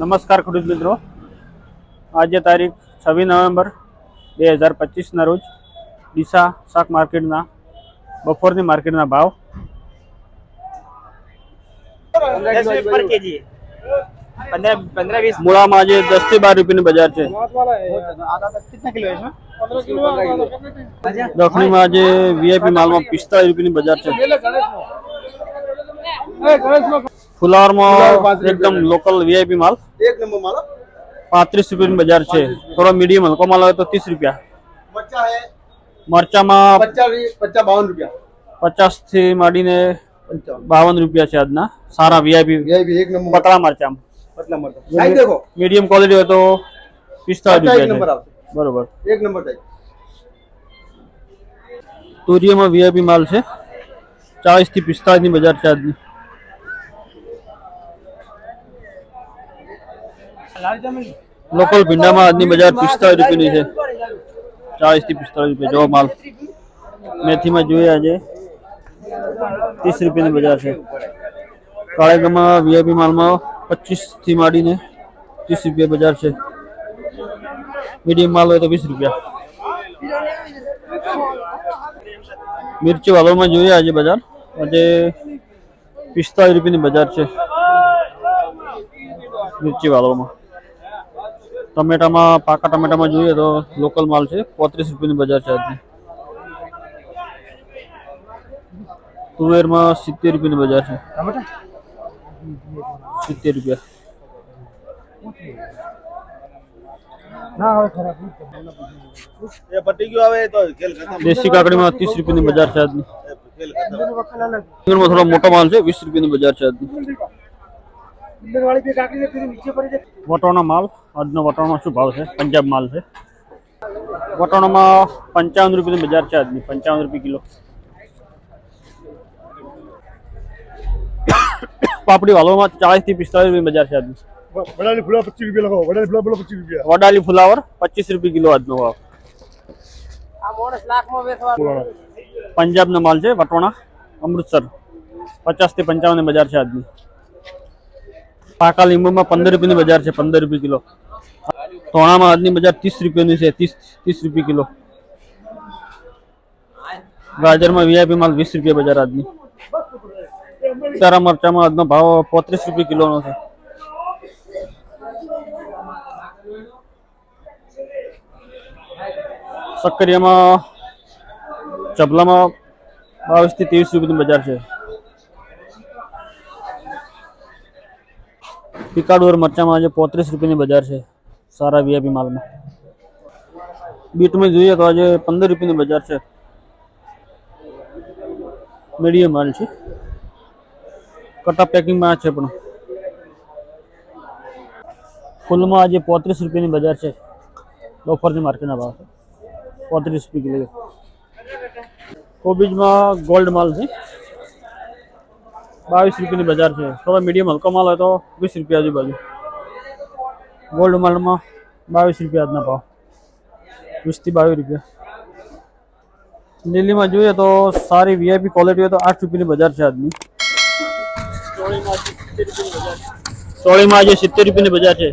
નમસ્કાર ખેડૂત મિત્રો. આજે તારીખ છવ્વીસ નવેમ્બર બે હજાર પચીસના રોજ ડીસા શાક માર્કેટના બપોરની માર્કેટના ભાવ. મૂળામાં આજે દસથી બાર રૂપિયાની બજાર છે. દખણીમાં આજે વીઆઈપી માલમાં પિસ્તાળીસ રૂપિયાની બજાર છે. ફુલાવરમાં એકદમ લોકલ વીઆઈપી માલ. એક નંબર માલ પાંત્રીસ રૂપિયાની બજાર છે. થોડો મીડિયમ હલકો માલ હોય તો ત્રીસ રૂપિયા. મરચામાં પચાસથી રૂપિયા. માંડીને બાવન રૂપિયા છે આજના. સારા વીઆઈપી પતળા મરચા. મીડિયમ ક્વોલિટી હોય તો પિસ્તાળીસ રૂપિયા બરોબર. એક નંબર તુરિયામાં વીઆઈપી માલ છે. ચાલીસથી પિસ્તાળીસની બજાર છે આજની. લોકલ ભીંડામાં આજની બજાર પિસ્તાળીસ રૂપિયાની છે. ચાલીસથી પિસ્તાળીસ રૂપિયા. જોવા માલ. મેથીમાં જોઈએ આજે. ત્રીસ રૂપિયાની બજાર છે. કાળેગામાં વીઆઈપી માલમાં પચીસથી માંડીને ત્રીસ રૂપિયા બજાર છે. મીડિયમ માલ હોય તો વીસ રૂપિયા. મિર્ચી વાલોમાં જોઈએ આજે બજાર. આજે પિસ્તાળીસ રૂપિયાની બજાર છે. મિર્ચી વાલોમાં. ટમેટામાં પાકા ટમેટામાં જોઈએ તો લોકલ માલ છે પોત્રીસ રૂપિયાની બજાર છે આજની. તુવેરમાં સિત્તેર રૂપિયાની બજાર છે. સિત્તેર રૂપિયા. એ પટી ગયો આવે તો ખેલ ખતમ. દેશી કાકડીમાં ત્રીસ રૂપિયાની બજાર છે આજની. થોડો મોટો માલ છે વીસ રૂપિયાની બજાર છે આજની. વટોણા માલ આજનો વટાણો શું ભાવ છે? પંજાબ માલ છે. વટાણામાં પંચાવન રૂપિયાની બજાર છે આજની પંચાવન રૂપિયા કિલો. પાપડી વાલોમાં ચાલીસથી પિસ્તાલીસ રૂપિયાની બજાર છે આજની. વડાલી ફૂલા પચીસ રૂપિયા લખો વડાલી ફૂલા બોલો પચીસ રૂપિયા. વડાલી ફુલાવર પચીસ રૂપિયા કિલો આજનો ભાવ. પંજાબનો માલ છે વટોણા અમૃતસર. પચાસથી પંચાવન બજાર છે આજની. પાકા લીંબુમાં પંદર રૂપિયાની બજાર છે, પંદર રૂપિયા કિલો. તોણામાં આજની બજાર ત્રીસ રૂપિયાની છે, ત્રીસ ત્રીસ રૂપિયા કિલો. ગાજરમાં વીઆઈપી માલ વીસ રૂપિયા બજાર આજની. સારા મરચામાં આજનો ભાવ પોત્રીસ રૂપિયા કિલોનો છે. સક્કરિયામાં બાવીસથી ત્રેવીસ રૂપિયાની બજાર છે. પિકાડોર મરચામાં આજે પોત્રીસ રૂપિયાની બજાર છે, સારા વીઆઈપી માલમાં. બીટમાં જોઈએ તો આજે પંદર રૂપિયાની બજાર છે. મીડિયમ માલ છે. કટા પેકિંગમાં છે પણ. ફૂલમાં આજે પોત્રીસ રૂપિયાની બજાર છે. બફરની માર્કેટના ભાવ છે. પોત્રીસ રૂપિયા કિલો. કોબીજમાં ગોલ્ડ માલ છે. બાવીસ રૂપિયાની બજાર છે. થોડો મીડિયમ હલકો માલ હોય તો વીસ રૂપિયા આજુબાજુ. ગોલ્ડ માલમાં બાવીસ રૂપિયા આજના ભાવ. વીસથી બાવીસ રૂપિયા. દિલ્હીમાં જોઈએ તો સારી વીઆઈપી ક્વોલિટી હોય તો આઠ રૂપિયાની બજાર છે આજની. ચોળીમાં આજે સિત્તેર રૂપિયાની બજાર છે.